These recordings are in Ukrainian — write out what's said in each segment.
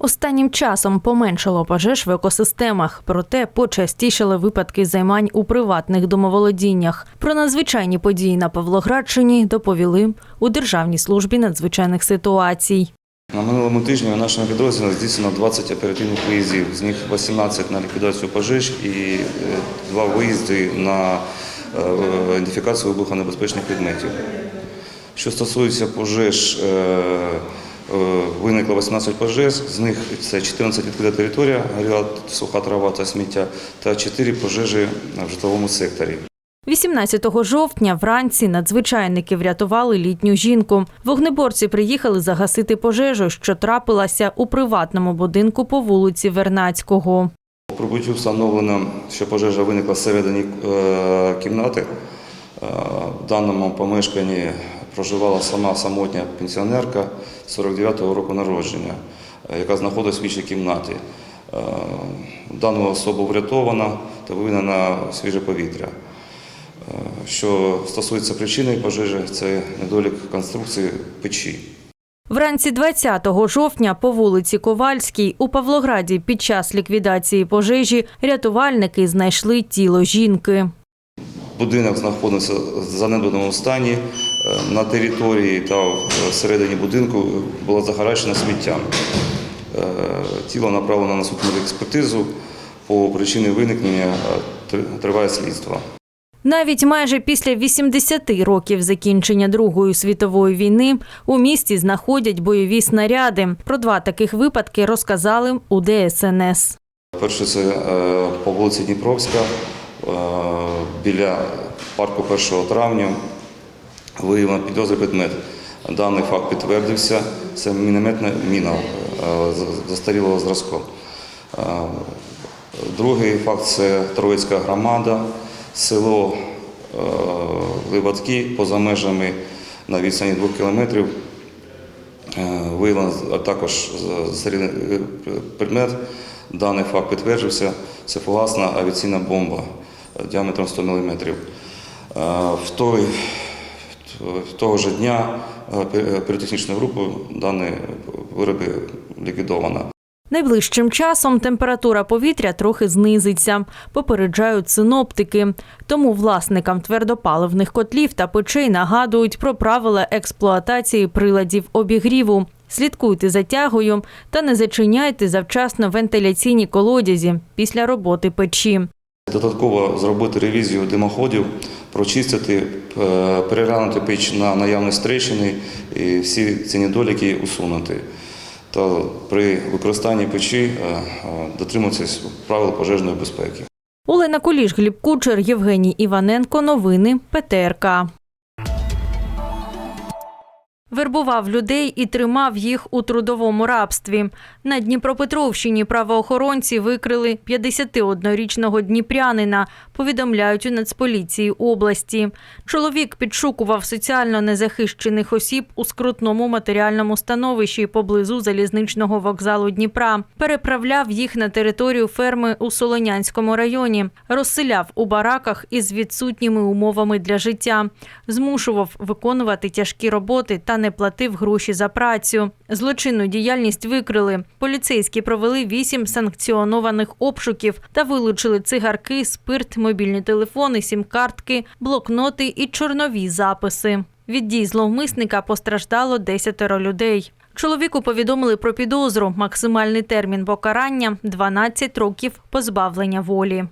Останнім часом поменшало пожеж в екосистемах, проте почастішали випадки займань у приватних домоволодіннях. Про надзвичайні події на Павлоградщині доповіли у Державній службі надзвичайних ситуацій. На минулому тижні у нашому підрозділі здійснено 20 оперативних виїздів, з них 18 на ліквідацію пожеж і е, два виїзди на е, ідентифікацію вибухонебезпечних предметів. Що стосується пожеж, е, виникло 18 пожеж, з них це 14 відкрита територія, горіла суха трава та сміття, та 4 пожежі в житловому секторі. 18 жовтня вранці надзвичайники врятували літню жінку. Вогнеборці приїхали загасити пожежу, що трапилася у приватному будинку по вулиці Вернацького. По прибуттю встановлено, що пожежа виникла всередині е, кімнати. Е, В даному помешканні проживала сама самотня пенсіонерка 49-го року народження, е, яка знаходилась в іншій кімнаті. Е, Дану особу врятовано та виведено на свіже повітря. Е, Що стосується причини пожежі, це недолік конструкції печі. Вранці 20 жовтня по вулиці Ковальській у Павлограді під час ліквідації пожежі рятувальники знайшли тіло жінки. Будинок знаходився в занедбаному стані. Е, На території та всередині будинку було захаращено сміттям. Е, Тіло направлено на судмедекспертизу. По причині виникнення е, триває слідство. Навіть майже після 80 років закінчення Другої світової війни у місті знаходять бойові снаряди. Про два таких випадки розказали у ДСНС. Перше це е, по вулиці Дніпровська, е, біля парку 1 травня виявлено підозрий предмет. Даний факт підтвердився. Це мінометна міна е, застарілого зразку. Е, Другий факт це Троїцька громада, село е, Либатки поза межами на відстані двох кілометрів. Виявлено також застарілий предмет. Даний факт підтверджився. Це фугасна авіаційна бомба діаметром 100 мм. В той, того ж дня е, пі- піротехнічною групою дані вироби ліквідовано. Найближчим часом температура повітря трохи знизиться, попереджають синоптики. Тому власникам твердопаливних котлів та печей нагадують про правила експлуатації приладів обігріву. Слідкуйте за тягою та не зачиняйте завчасно вентиляційні колодязі після роботи печі. Додатково зробити ревізію димоходів, прочистити, е, переглянути піч на наявність трещини і всі ці недоліки усунути. Та при використанні печі е, е, дотримуватися правил пожежної безпеки. Олена Куліш, Гліб Кучер, Євгеній Іваненко. Новини ПТРК. Вербував людей і тримав їх у трудовому рабстві. На Дніпропетровщині правоохоронці викрили 51-річного дніпрянина, повідомляють у Нацполіції області. Чоловік підшукував соціально незахищених осіб у скрутному матеріальному становищі поблизу залізничного вокзалу Дніпра. Переправляв їх на територію ферми у Солонянському районі, розселяв у бараках із відсутніми умовами для життя, змушував виконувати тяжкі роботи та не платив гроші за працю. Злочинну діяльність викрили. Поліцейські провели вісім санкціонованих обшуків та вилучили цигарки, спирт, мобільні телефони, сім-картки, блокноти і чорнові записи. Від дій зловмисника постраждало десятеро людей. Чоловіку повідомили про підозру. Максимальний термін покарання 12 років позбавлення волі.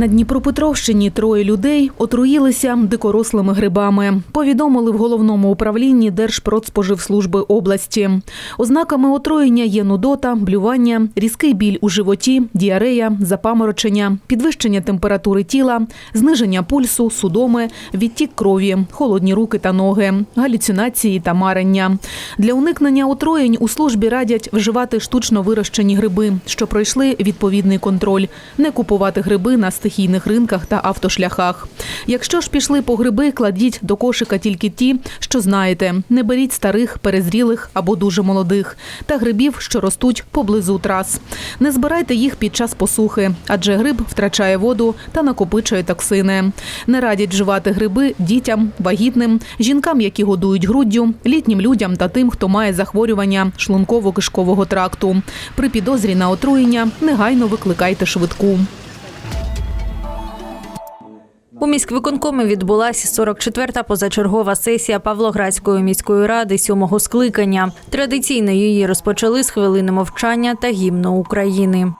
На Дніпропетровщині троє людей отруїлися дикорослими грибами. Повідомили в головному управлінні Держпродспоживслужби області. Ознаками отруєння є нудота, блювання, різкий біль у животі, діарея, запаморочення, підвищення температури тіла, зниження пульсу, судоми, відтік крові, холодні руки та ноги, галюцинації та марення. Для уникнення отруєнь у службі радять вживати штучно вирощені гриби, що пройшли відповідний контроль, не купувати гриби на стихійних стихійних ринках та автошляхах. Якщо ж пішли по гриби, кладіть до кошика тільки ті, що знаєте. Не беріть старих, перезрілих або дуже молодих, та грибів, що ростуть поблизу трас. Не збирайте їх під час посухи, адже гриб втрачає воду та накопичує токсини. Не радять вживати гриби дітям, вагітним, жінкам, які годують груддю, літнім людям та тим, хто має захворювання шлунково-кишкового тракту. При підозрі на отруєння негайно викликайте швидку. У міськвиконкомі відбулася 44-та позачергова сесія Павлоградської міської ради сьомого скликання. Традиційно її розпочали з хвилини мовчання та гімну України.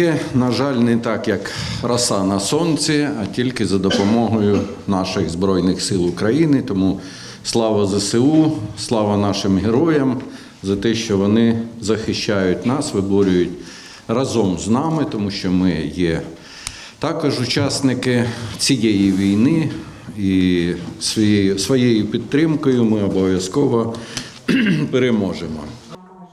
Вороженьки, на жаль, не так, як роса на сонці, а тільки за допомогою наших Збройних сил України. Тому слава ЗСУ, слава нашим героям за те, що вони захищають нас, виборюють разом з нами, тому що ми є також учасники цієї війни і своєю підтримкою ми обов'язково переможемо.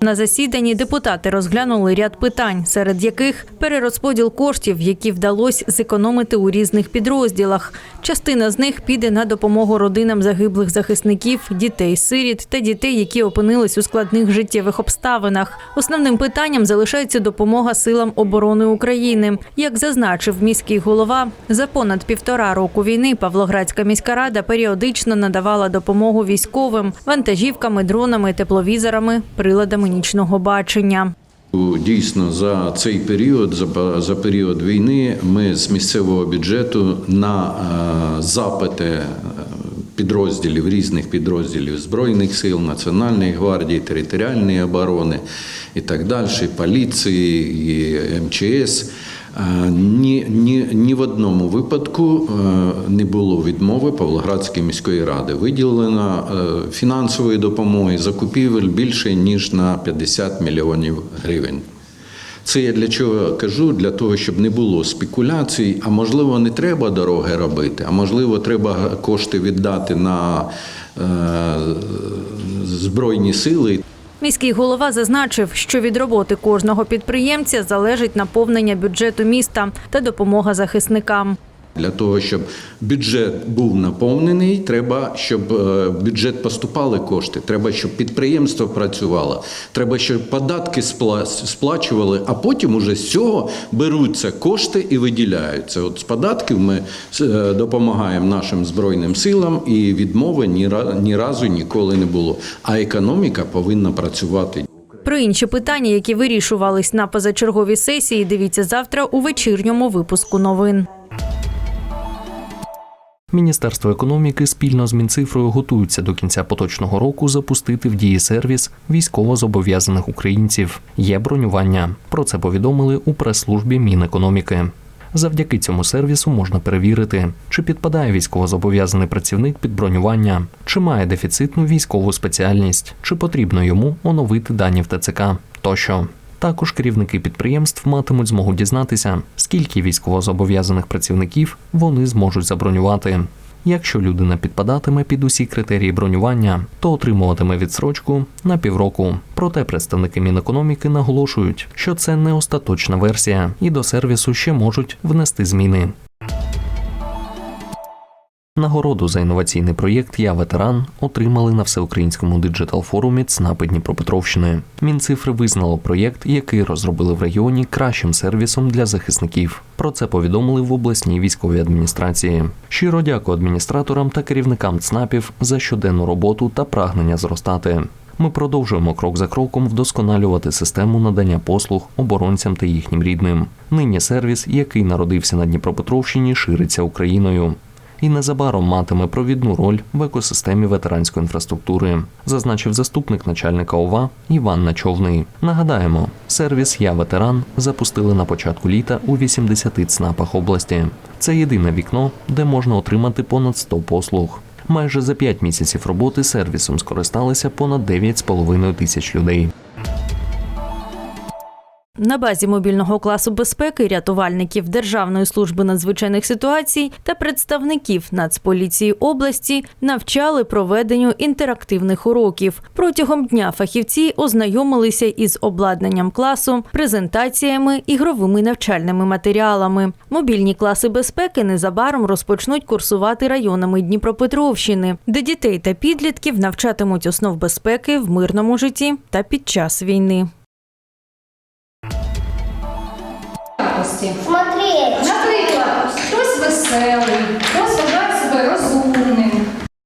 На засіданні депутати розглянули ряд питань, серед яких перерозподіл коштів, які вдалося зекономити у різних підрозділах. Частина з них піде на допомогу родинам загиблих захисників, дітей, сиріт та дітей, які опинились у складних життєвих обставинах. Основним питанням залишається допомога силам оборони України. Як зазначив міський голова, за понад півтора року війни Павлоградська міська рада періодично надавала допомогу військовим вантажівками, дронами, тепловізорами, приладами нічного бачення. Дійсно, за цей період, за, за період війни, ми з місцевого бюджету на е, запити е, підрозділів різних підрозділів Збройних сил, Національної гвардії, територіальної оборони і так далі, поліції і МЧС. Ні, ні, ні в одному випадку е, не було відмови Павлоградської міської ради. Виділено е, фінансової допомоги закупівель більше ніж на 50 мільйонів гривень. Це я для чого кажу? Для того, щоб не було спекуляцій, а можливо, не треба дороги робити, а можливо, треба кошти віддати на е, Збройні сили. Міський голова зазначив, що від роботи кожного підприємця залежить наповнення бюджету міста та допомога захисникам. Для того, щоб бюджет був наповнений, треба, щоб е, в бюджет поступали кошти. Треба, щоб підприємство працювало. Треба, щоб податки сплачували, а потім уже з цього беруться кошти і виділяються. От з податків ми е, допомагаємо нашим збройним силам, і відмови ні ра- ні разу ніколи не було. А економіка повинна працювати. Про інші питання, які вирішувались на позачерговій сесії, дивіться завтра у вечірньому випуску новин. Міністерство економіки спільно з Мінцифрою готуються до кінця поточного року запустити в дії сервіс військовозобов'язаних українців. Є бронювання. Про це повідомили у прес-службі Мінекономіки. Завдяки цьому сервісу можна перевірити, чи підпадає військовозобов'язаний працівник під бронювання, чи має дефіцитну військову спеціальність, чи потрібно йому оновити дані в ТЦК тощо. Також керівники підприємств матимуть змогу дізнатися, скільки військовозобов'язаних працівників вони зможуть забронювати. Якщо людина підпадатиме під усі критерії бронювання, то отримуватиме відсрочку на півроку. Проте представники Мінекономіки наголошують, що це не остаточна версія, і до сервісу ще можуть внести зміни. Нагороду за інноваційний проєкт Я ветеран отримали на всеукраїнському диджитал-форумі ЦНАПи Дніпропетровщини. Мінцифри визнало проєкт, який розробили в регіоні кращим сервісом для захисників. Про це повідомили в обласній військовій адміністрації. Щиро дякую адміністраторам та керівникам ЦНАПів за щоденну роботу та прагнення зростати. Ми продовжуємо крок за кроком вдосконалювати систему надання послуг оборонцям та їхнім рідним. Нині сервіс, який народився на Дніпропетровщині, шириться Україною. І незабаром матиме провідну роль в екосистемі ветеранської інфраструктури, зазначив заступник начальника ОВА Іван Начовний. Нагадаємо, сервіс Я ветеран запустили на початку літа у 80 ЦНАПах області. Це єдине вікно, де можна отримати понад 100 послуг. Майже за 5 місяців роботи сервісом скористалися понад 9,5 тисяч людей. На базі мобільного класу безпеки рятувальників Державної служби надзвичайних ситуацій та представників Нацполіції області навчали проведенню інтерактивних уроків. Протягом дня фахівці ознайомилися із обладнанням класу, презентаціями, ігровими навчальними матеріалами. Мобільні класи безпеки незабаром розпочнуть курсувати районами Дніпропетровщини, де дітей та підлітків навчатимуть основ безпеки в мирному житті та під час війни. Смотреть. Наприклад, хтось веселий, хтось вважає себе розумним.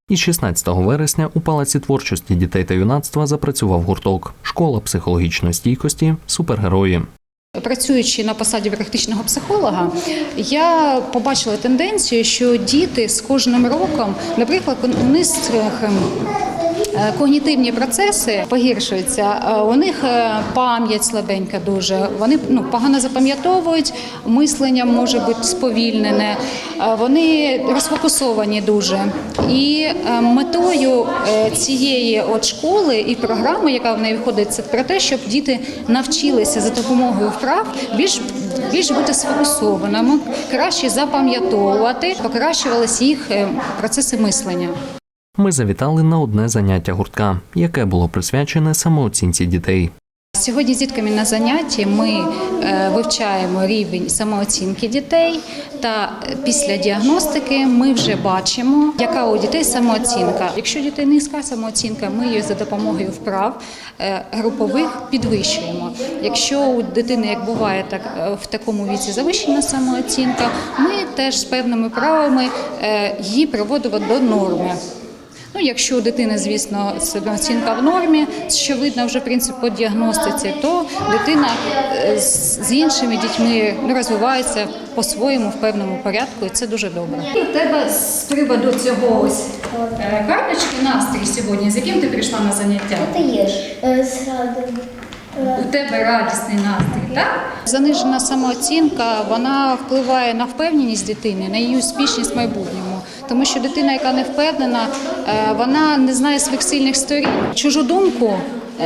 І 16 вересня у Палаці творчості дітей та юнацтва запрацював гурток Школа психологічної стійкості Супергерої. Працюючи на посаді практичного психолога, я побачила тенденцію, що діти з кожним роком, наприклад, у них ем, когнітивні процеси погіршуються. Е, У них е, пам'ять слабенька дуже. Вони ну погано запам'ятовують, мислення може бути сповільнене, е, вони розфокусовані дуже. І е, метою е, цієї от школи і програми, яка в неї входить, це про те, щоб діти навчилися за допомогою вправ більш більш бути сфокусованими, краще запам'ятовувати, покращувалися їх е, процеси мислення. Ми завітали на одне заняття гуртка, яке було присвячене самооцінці дітей. Сьогодні з дітками на занятті ми е, вивчаємо рівень самооцінки дітей, та після діагностики ми вже бачимо, яка у дітей самооцінка. Якщо дітей низька самооцінка, ми її за допомогою вправ е, групових підвищуємо. Якщо у дитини, як буває так е, в такому віці завищена самооцінка, ми теж з певними правами її приводимо до норми. Ну, якщо у дитини, звісно, самооцінка в нормі, що видно вже в принципі по діагностиці, то дитина е, з з іншими дітьми ну, розвивається по-своєму в певному порядку, і це дуже добре. У тебе з приводу цього ось е, карточки настрій сьогодні, з яким ти прийшла на заняття? Ешь э, с радом. У тебе радісний настрій, так? Занижена самооцінка вона впливає на впевненість дитини, на її успішність в майбутньому. Тому що дитина, яка не впевнена, е, вона не знає своїх сильних сторін. Чужу думку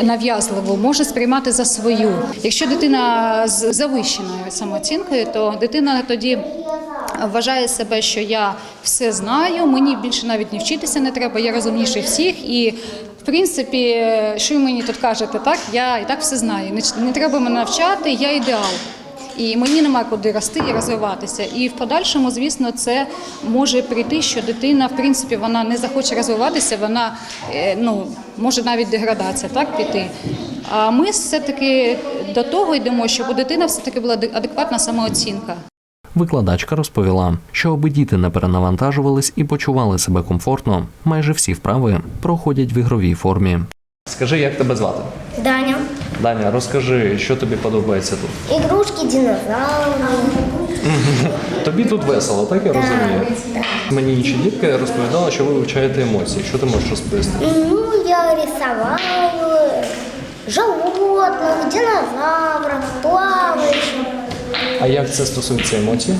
нав'язливу може сприймати за свою. Якщо дитина з завищеною самооцінкою, то дитина тоді вважає себе, що я все знаю, мені більше навіть не вчитися не треба, я розумніший всіх і. В принципі, що ви мені тут кажете, так я і так все знаю. Не, не треба мене навчати, я ідеал. І мені нема куди рости і розвиватися. І в подальшому, звісно, це може прийти, що дитина, в принципі, вона не захоче розвиватися, вона е, ну може навіть деградація так піти. А ми все-таки до того йдемо, щоб у дитини все-таки була адекватна самооцінка. Викладачка розповіла, що аби діти не перенавантажувались і почували себе комфортно, майже всі вправи проходять в ігровій формі. Скажи, як тебе звати? Даня. Даня, розкажи, що тобі подобається тут. Игрушки динозавры. Тобі тут весело, так я розумію? Мені інші дітки розповідали, що ви вивчаєте емоції. Що ти можеш розповісти? Ну, я рисовала животных, динозавров, плавающих. А як це стосується емоцій?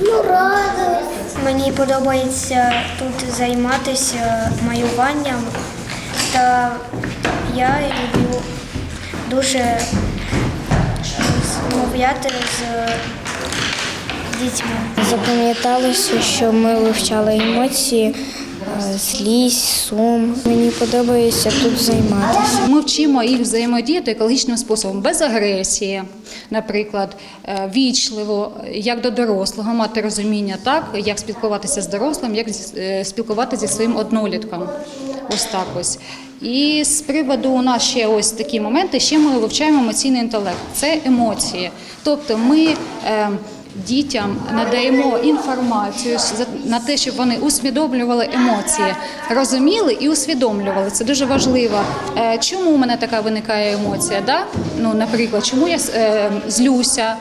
Ну, радость. Мені подобається тут займатися малюванням, та я люблю дуже розмовляти з дітьми. Запам'яталося, що ми вивчали емоції, е, злість, сум. Мені подобається тут займатися. Ми вчимо їх взаємодіяти екологічним способом, без агресії, наприклад, е, вічливо, як до дорослого, мати розуміння, так, як спілкуватися з дорослим, як е, спілкуватися зі своїм однолітком. Ось так ось. І з приводу у нас ще ось такі моменти, ще ми вивчаємо емоційний інтелект. Це емоції. Тобто ми. Е, Дітям надаємо інформацію на те, щоб вони усвідомлювали емоції, розуміли і усвідомлювали. Це дуже важливо. Е, Чому у мене така виникає емоція? Да? Ну, наприклад, чому я е, злюся?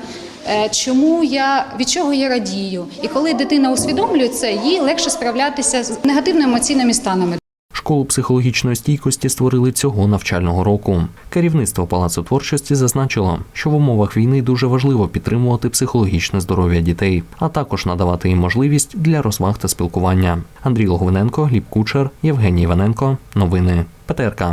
е, чому я від чого я радію. І коли дитина усвідомлює це, їй легше справлятися з негативними емоційними станами. Школу психологічної стійкості створили цього навчального року. Керівництво палацу творчості зазначило, що в умовах війни дуже важливо підтримувати психологічне здоров'я дітей, а також надавати їм можливість для розваг та спілкування. Андрій Логвиненко, Гліб Кучер, Євгеній Іваненко. Новини ПТРК.